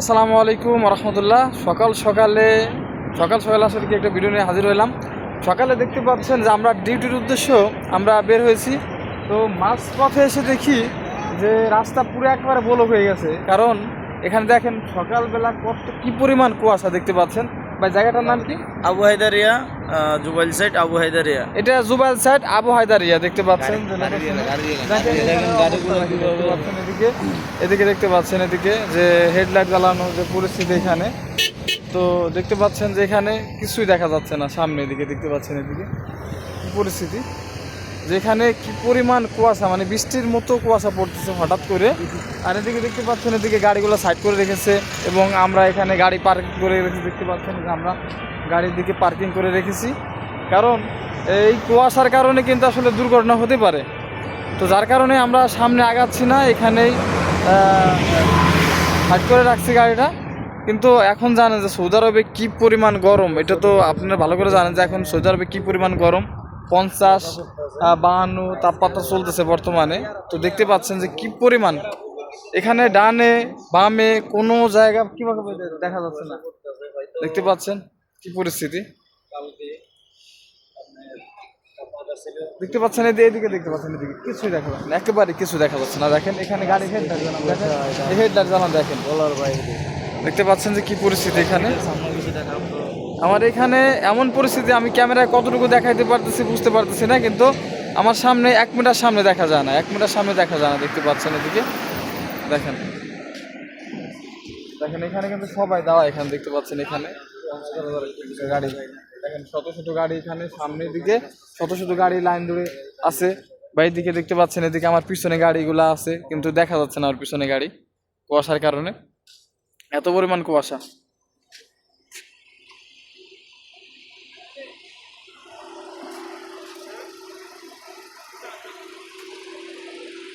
আসসালামু আলাইকুম রহমতুল্লাহ। সকাল সকালে, সকাল সকাল আসার কি একটা ভিডিও নিয়ে হাজির হলাম সকালে দেখতে পাচ্ছেন যে আমরা ডিউটির উদ্দেশ্য আমরা বের হয়েছি। তো মাঝপথে এসে দেখি যে রাস্তা পুরো একবারে বলক হয়ে গেছে। কারণ এখানে দেখেন সকালবেলা কত কী পরিমাণ কুয়াশা দেখতে পাচ্ছেন। বা জায়গাটার নাম কি? আবু হায়দারিয়া আহ, জুবাইল সাইড আবু হায়দারিয়া। এটা জুবাইল সাইড আবু হায়দারিয়া দেখতে পাচ্ছেন? এদিকে। এদিকে দেখতে পাচ্ছেন এদিকে যে হেডলাইট জ্বালানো যে পরিস্থিতি এখানে। তো দেখতে পাচ্ছেন যে এখানে কিছুই দেখা যাচ্ছে না সামনে এদিকে দেখতে পাচ্ছেন এদিকে। পরিস্থিতি? যেখানে কি পরিমাণ কুয়াশা মানে বৃষ্টির মতো কুয়াশা পড়তেছে হঠাৎ করে। আর এদিকে দেখতে পাচ্ছেন, এদিকে গাড়িগুলো সাইড করে রেখেছে এবং আমরা এখানে গাড়ি পার্কিং করে রেখেছি। দেখতে পাচ্ছেন যে আমরা গাড়ির দিকে পার্কিং করে রেখেছি। কারণ এই কুয়াশার কারণে কিন্তু আসলে দুর্ঘটনা হতে পারে। তো যার কারণে আমরা সামনে আগাচ্ছি না, এখানেই হাট করে রাখছি গাড়িটা। কিন্তু এখন জানেন যে সৌদি আরবে কী পরিমাণ গরম, এটা তো আপনারা ভালো করে জানেন যে এখন সৌদি আরবে কী পরিমাণ গরম। পঞ্চাশ বাহান্ন তাপমাত্রা চলতেছে বর্তমানে। তো দেখতে পাচ্ছেন যে কি পরিমাণ। এখানে ডানে বামে কোনো জায়গা কীভাবে দেখা যাচ্ছে না। দেখতে পাচ্ছেন কি পরিস্থিতি। দেখতে পাচ্ছেন এদি- এদিকে দেখতে পাচ্ছেন এদিকে। কিছুই দেখা যাচ্ছে না। একেবারে কিছু দেখা যাচ্ছে না। দেখেন এখানে গাড়ি হেডলাইট জ্বালানো দেখেন। হেডলাইট জ্বালানো দেখেন। বলার বাইরে। দেখতে পাচ্ছেন যে কি পরিস্থিতি এখানে। আমার এখানে এমন পরিস্থিতি, আমি ক্যামেরায় কতটুকু দেখাইতে পারতেছি বুঝতে পারতেছি না, কিন্তু আমার সামনে এক মিটার সামনে দেখা যায় না, এক মিটার সামনে দেখা যায় না, দেখতে পাচ্ছেন এদিকে? দেখেন। দেখেন, এখানে কিন্তু সবাই দাওয়া এখানে, দেখতে পাচ্ছেন এখানে। গাড়ি, দেখেন, শত শত গাড়ি এখানে, সামনের দিকে শত শত গাড়ি লাইন ধরে আছে। বাইরের দিকে দেখতে পাচ্ছেন এদিকে আমার পিছনে গাড়িগুলো আছে, কিন্তু দেখা যাচ্ছে না আমার পিছনে গাড়ি কুয়াশার কারণে। এত পরিমাণ কুয়াশা।